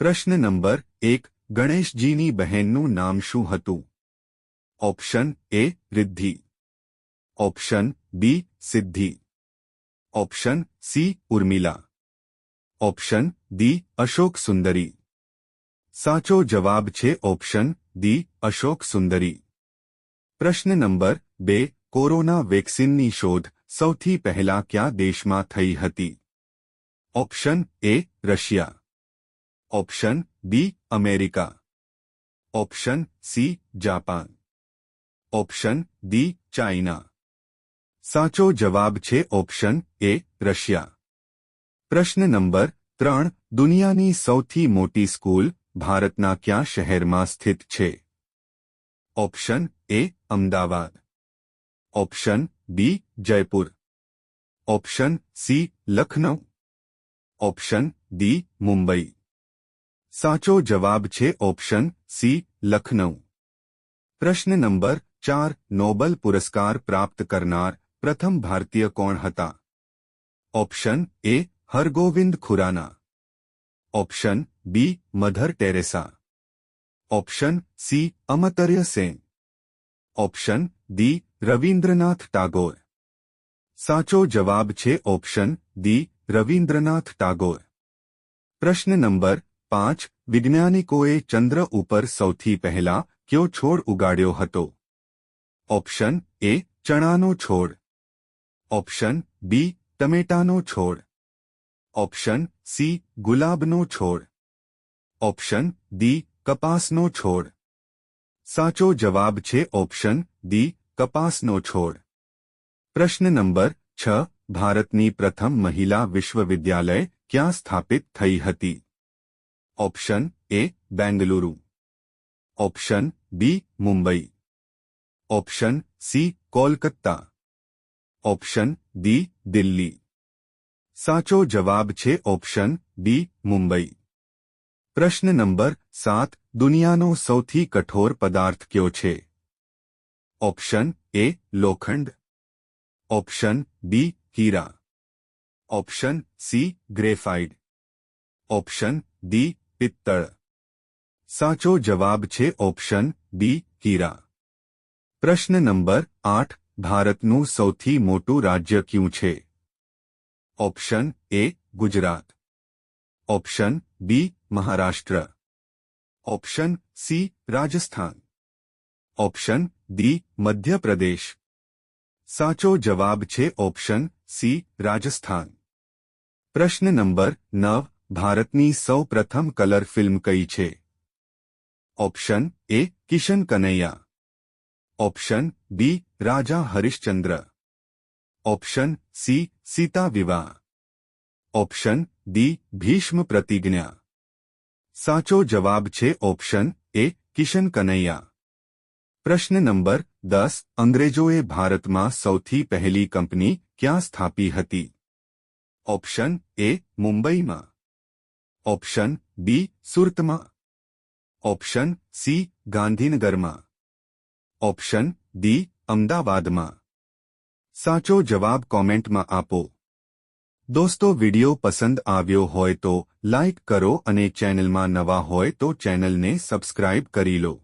પ્રશ્ન નંબર એક ગણેશજીની બહેનનું નામ શું હતું option A Riddhi option B Siddhi option C Urmila option D Ashok Sundari સાચો જવાબ છે ઓપ્શન ડી અશોક સુંદરી પ્રશ્ન નંબર બે કોરોના વેક્સિનની શોધ સૌથી પહેલા કયા દેશમાં થઈ હતી option A Russia option B America option C Japan option D China સાચો જવાબ છે ઓપ્શન એ રશિયા પ્રશ્ન નંબર ત્રણ દુનિયાની સૌથી મોટી સ્કૂલ ભારતના કયા શહેરમાં સ્થિત છે option A Ahmedabad option B Jaipur option C Lucknow option D Mumbai સાચો જવાબ છે ઓપ્શન સી લખનઉ પ્રશ્ન નંબર ચાર નોબલ પુરસ્કાર પ્રાપ્ત કરનાર પ્રથમ ભારતીય કોણ હતા option A Hargobind Khorana option B Mother Teresa option C અમતર્ય Sen option D Rabindranath Tagore સાચો જવાબ છે ઓપ્શન ડી રવિન્દ્રનાથ ટાગોર પ્રશ્ન નંબર પાંચ વિજ્ઞાનિકોએ ચંદ્ર ઉપર સૌથી પહેલા કયો છોડ ઉગાડ્યો હતો ઓપ્શન એ ચણાનો છોડ ઓપ્શન બી ટમેટાનો છોડ ઓપ્શન સી ગુલાબનો છોડ ઓપ્શન ડી કપાસનો છોડ સાચો જવાબ છે ઓપ્શન ડી કપાસનો છોડ પ્રશ્ન નંબર છ ભારતની પ્રથમ મહિલા વિશ્વવિદ્યાલય ક્યાં સ્થાપિત થઈ હતી option A Bengaluru option B Mumbai option C Kolkata option D Delhi સાચો જવાબ છે ઓપ્શન બી મુંબઈ પ્રશ્ન નંબર સાત દુનિયાનો સૌથી કઠોર પદાર્થ કયો છે ઓપ્શન એ લોખંડ ઓપ્શન બી હીરા option C graphite option D પિત્તળ સાચો જવાબ છે ઓપ્શન બી હીરા પ્રશ્ન નંબર આઠ ભારતનું સૌથી મોટું રાજ્ય ક્યું છે option A Gujarat option B Maharashtra option C Rajasthan option D Madhya Pradesh સાચો જવાબ છે ઓપ્શન સી રાજસ્થાન પ્રશ્ન નંબર નવ ભારતની સૌ પ્રથમ કલર ફિલ્મ કઈ છે option A Kishan Kanaiya option B Raja Harishchandra option C Sita Vivah option D Bhishma પ્રતિજ્ઞા સાચો જવાબ છે ઓપ્શન એ કિશન કનૈયા પ્રશ્ન નંબર દસ અંગ્રેજોએ ભારતમાં સૌથી પહેલી કંપની ક્યાં સ્થાપી હતી ઓપ્શન એ મુંબઈમાં ઓપ્શન બી સુરતમાં ઓપ્શન સી ગાંધીનગરમાં ઓપ્શન ડી અમદાવાદમાં સાચો જવાબ કોમેન્ટમાં આપો. દોસ્તો વિડિયો પસંદ આવ્યો હોય તો લાઇક કરો અને ચેનલમાં નવા હોય તો ચેનલને સબસ્ક્રાઇબ કરી લો.